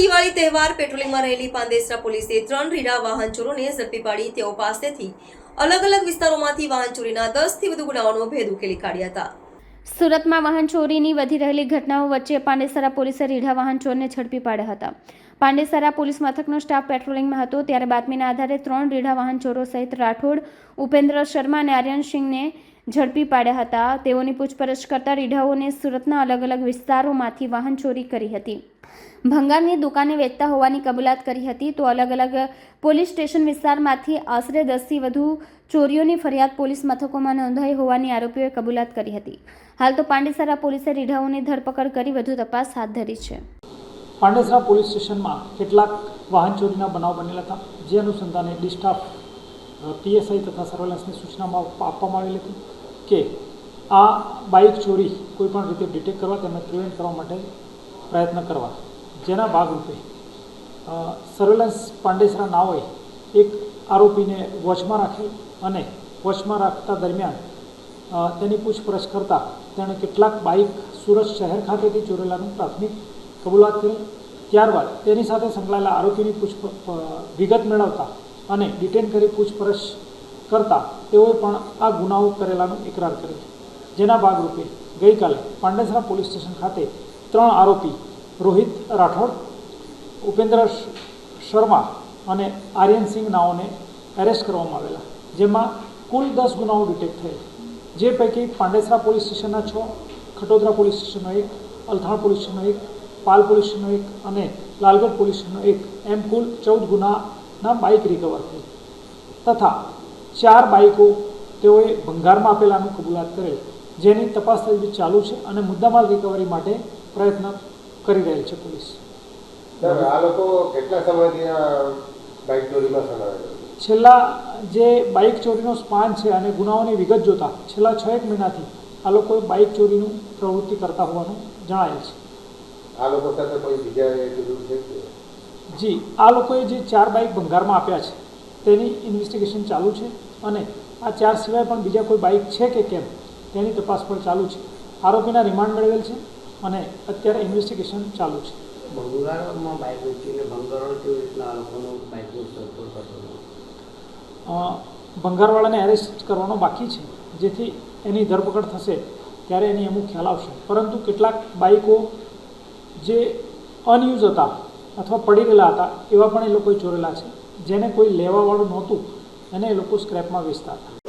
દિવાળી તહેવાર પેટ્રોલિંગમાં રહેલી પાંદેસરા પોલીસે ત્રણ રીડા વાહન ચોરોને ઝડપી પાડી તેઓ પાસેથી અલગ અલગ વિસ્તારોમાંથી વાહન ચોરીના દસથી વધુ ગુનાઓનો ભેદ ઉકેલી કાઢ્યા હતા. સુરતમાં વાહન ચોરીની વધી રહેલી ઘટનાઓ વચ્ચે પાંડેસરા પોલીસે રીઢા વાહન ચોરને ઝડપી પાડ્યા હતા. પાંડેસરા પોલીસ મથકનો સ્ટાફ પેટ્રોલિંગમાં હતો, ત્યારે બાતમીના આધારે ત્રણ રીઢા વાહન ચોરો સહિત રાઠોડ, ઉપેન્દ્ર શર્મા અને આર્યન સિંહને ઝડપી પાડ્યા હતા. તેઓની પૂછપરછ કરતા રીઢાઓને સુરતના અલગ અલગ વિસ્તારોમાંથી વાહન ચોરી કરી હતી. ભંગારની દુકાને વેચતા હોવાની કબૂલાત કરી હતી તો અલગ અલગ પોલીસ સ્ટેશન વિસ્તારમાંથી આશરે દસથી વધુ ચોરીઓની ફરિયાદ પોલીસ મથકોમાં નોંધાઈ હોવાની આરોપીઓએ કબૂલાત કરી હતી. હાલ તો પાંડેસરા પોલીસે રીઢાઓની ધરપકડ કરી વધુ તપાસ હાથ ધરી છે. પાંડેસરા પોલીસ સ્ટેશનમાં કેટલાક વાહન ચોરીના બનાવ બનેલા હતા, જે અનુસંધાને ડી સ્ટાફ પીએસઆઈ તથા સર્વેલન્સની સૂચનામાં આપવામાં આવેલી હતી કે આ બાઇક ચોરી કોઈપણ રીતે ડિટેક્ટ કરવા તેમને પ્રિવેન્ટ કરવા માટે પ્રયત્ન કરવા. જેના ભાગરૂપે સર્વેલન્સ પાંડેસરા નાઓએ એક આરોપીને વોચમાં રાખી અને વોચમાં રાખતા દરમિયાન તેની પૂછપરછ કરતાં તેણે કેટલાક બાઇક સુરત શહેર ખાતેથી ચોરેલાનું પ્રાથમિક કબૂલાત કરી. ત્યારબાદ તેની સાથે સંકળાયેલા આરોપીની પૂછ વિગત મેળવતા અને ડિટેન કરી પૂછપરછ કરતા તેઓએ પણ આ ગુનાઓ કરેલાનો ઇકરાર કર્યો જેના ભાગરૂપે ગઈકાલે પાંડેસરા પોલીસ સ્ટેશન ખાતે ત્રણ આરોપી રોહિત રાઠોડ, ઉપેન્દ્ર શર્મા અને આર્યનસિંહ નાઓને એરેસ્ટ કરવામાં આવેલા, જેમાં કુલ દસ ગુનાઓ ડિટેક્ટ થયેલ. જે પૈકી પાંડેસરા પોલીસ સ્ટેશનના છ, ખટોદરા પોલીસ સ્ટેશનનો એક, અલથાણ પોલીસ સ્ટેશનનો એક, પાલ પોલીસ સ્ટેશનનો એક અને લાલગઢ પોલીસ સ્ટેશનનો એક, એમ કુલ ચૌદ ગુનાના બાઇક રિકવર થઈ. તથા ચાર બાઇકો તેઓએ ભંગારમાં આપેલાનું કબૂલાત કરેલ જેની તપાસ તજવીજ ચાલુ છે અને મુદ્દામાલ રિકવરી માટે પ્રયત્ન કરી રહેલ છે પોલીસ. આ લોકો કેટલા સમયથી બાઇક ચોરીમાં છેલ્લા જે બાઇક ચોરીનો સ્પાન છે અને ગુનાઓની વિગત જોતા છેલ્લા છ એક મહિનાથી આ લોકોએ બાઇક ચોરીનું પ્રવૃત્તિ કરતા હોવાનું જણાયેલ છે. આ લોકો સાથે કોઈ બીજા જી આ લોકોએ જે ચાર બાઇક ભંગારમાં આપ્યા છે તેની ઇન્વેસ્ટિગેશન ચાલુ છે અને આ ચાર સિવાય પણ બીજા કોઈ બાઇક છે કે કેમ તેની તપાસ પણ ચાલુ છે. આરોપીના રિમાન્ડ મેળવેલ છે અને અત્યારે ઇન્વેસ્ટિગેશન ચાલુ છે. ભંગારમાં બાઇક વેચીને ભંગારો કેવી રીતના આ લોકોનો બાઇકનો સર્કલ કરતો ભંગારવાળાને એરેસ્ટ કરવાનો બાકી છે. જેથી એની ધરપકડ થશે ત્યારે એની અમુક ખ્યાલ આવશે. પરંતુ કેટલાક બાઇકો જે અનયુઝ હતા અથવા પડી ગયેલા હતા, એવા પણ એ લોકોએ ચોરેલા છે. જેને કોઈ લેવાવાળું નહોતું એને એ લોકો સ્ક્રેપમાં વેચતા હતા.